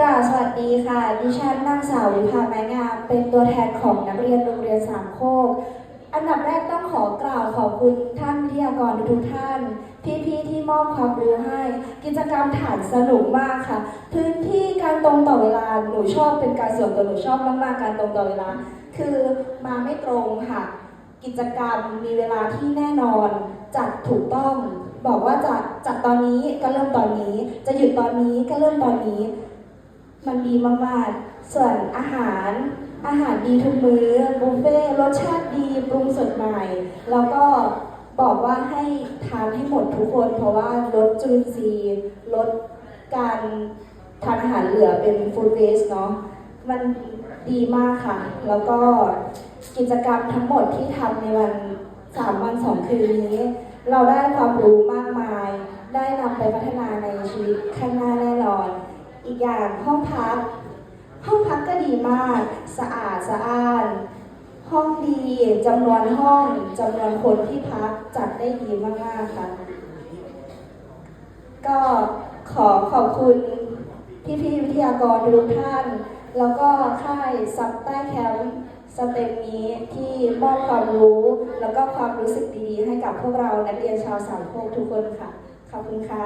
กราบสวัสดีค่ะ ดิฉันนางสาววิภาไม้งาม เป็นตัวแทนของนักเรียนโรงเรียนสามโคก อันดับแรกต้องขอกล่าวขอบคุณท่านวิทยากรทุกท่าน พี่ๆที่มอบความรู้ให้ กิจกรรมฐานสนุกมากค่ะ พื้นที่การตรงต่อเวลา หนูชอบเป็นการส่วนตัวหนูชอบมากๆการตรงต่อเวลา คือมาไม่ตรงค่ะ กิจกรรมมีเวลาที่แน่นอน จัดถูกต้อง บอกว่าจะจัดตอนนี้ก็เริ่มตอนนี้ จะหยุดตอนนี้ก็เริ่มตอนนี้ มันดีมากๆ ส่วนอาหารอาหารดีทุกมื้อบุฟเฟ่รสชาติดีปรุงสดใหม่ แล้วก็บอกว่าให้ทานให้หมดทุกคน เพราะว่าลดจุลินทรีย์ลดการทานอาหารเหลือเป็นฟู้ดเวสเนาะมันดีมากค่ะ แล้วก็กิจกรรมทั้งหมดที่ทำในวันสามวันสองคืนนี้ เราได้ความรู้มากมาย ได้นำไปพัฒนาในชีวิตข้างหน้าแน่นอน อีกอย่างห้องพัก ห้องพักก็ดีมาก สะอาดสะอ้าน ห้องดีจำนวนห้องจำนวนคนที่พักจัดได้ดีมากๆค่ะ ก็ขอขอบคุณพี่ๆวิทยากรทุกท่าน แล้วก็ค่ายซับใต้แคมป์สเต็มนี้ที่มอบความรู้ แล้วก็ความรู้สึกดีๆให้กับพวกเรานักเรียนชาวสามโคกทุกคนค่ะ ขอบคุณค่ะ